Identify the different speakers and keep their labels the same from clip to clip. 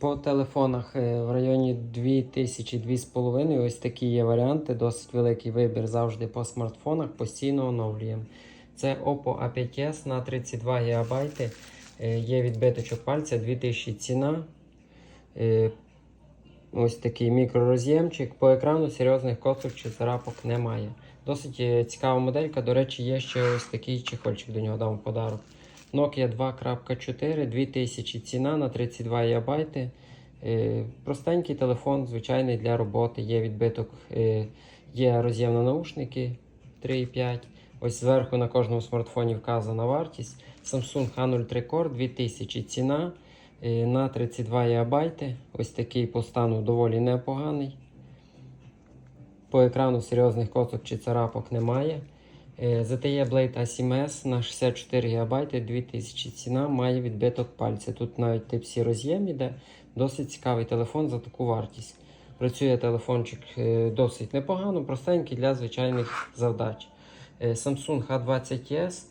Speaker 1: По телефонах е, в районі 2000-2500 ось такі є варіанти, досить великий вибір завжди по смартфонах, постійно оновлюємо. Це Oppo A5s на 32 ГБ. Е, Є відбиточок пальця 2000 ціна. Е, Ось такий мікророз'ємчик. По екрану серйозних косок чи царапок немає. Досить цікава моделька. До речі, є ще ось такий чехольчик до нього дам в подарок. Nokia 2.4, 2000 ціна на 32 ГБ. Е, Простенький телефон, звичайний для роботи. Є відбиток, е, є роз'єм на наушники 3,5. Ось зверху на кожному смартфоні вказана вартість. Samsung A03 Core 2000 ціна е, на 32 ГБ. Ось такий по стану доволі непоганий. По екрану серйозних косок чи царапок немає. Е, ZTE Blade A7S на 64 ГБ 2000 ціна має відбиток пальця. Тут навіть Type-C роз'єм іде. Досить цікавий телефон за таку вартість. Працює телефончик е, досить непогано, простенький для звичайних завдач. Е, Samsung A20s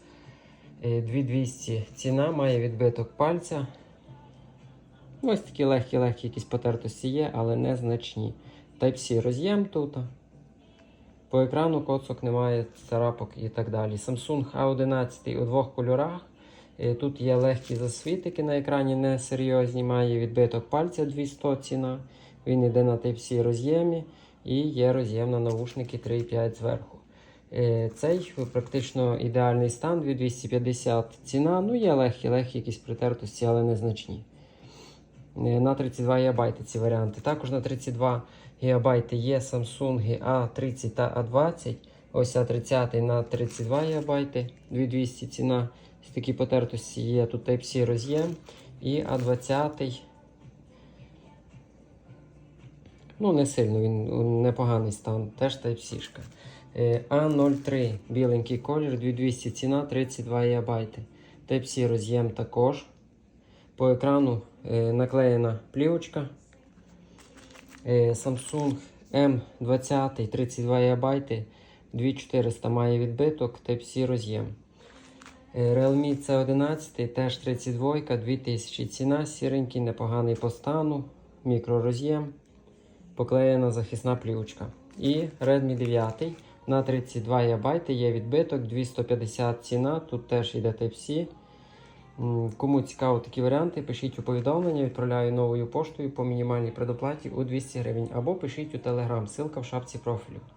Speaker 1: е, 2200 ціна має відбиток пальця. Ось такі легкі-легкі якісь потертості є, але незначні. Type-C роз'єм тут. По екрану коцок немає царапок і так далі. Samsung A11 у двох кольорах. Е, Тут є легкі засвітики на екрані, не серйозні. Має відбиток пальця 200 ціна. Він йде на Type-C роз'ємі і є роз'єм на навушники 3,5 зверху. Е, Цей практично ідеальний стан 2250 ціна. Ну, є легкі-легкі якісь притертості, але незначні. Е, На 32 ГБ ці варіанти. Також на 32 ГБ є Samsung A30 та A20. Ось A30 на 32 ГБ, 2200 ціна. Ось такі потертості є. Тут Type-C роз'єм. І A20. Ну, не сильно, він непоганий стан, теж Type-C. Е, A03 біленький колір, 2200 ціна, 32 ГБ. Type-C роз'єм також. По екрану е, наклеєна плівочка. Е, Samsung M20 32 ГБ, 2400 має відбиток, Type-C роз'єм. Е, Realme C11 теж 32, 2000 ціна, сіренький, непоганий по стану, мікророз'єм, поклеєна захисна плівочка. І Redmi 9 на 32 ГБ є відбиток, 250 ціна, тут теж йде Type-C. Кому цікаво такі варіанти, пишіть у повідомлення, відправляю новою поштою по мінімальній предоплаті у 200 гривень або пишіть у Telegram, ссылка в шапці профілю.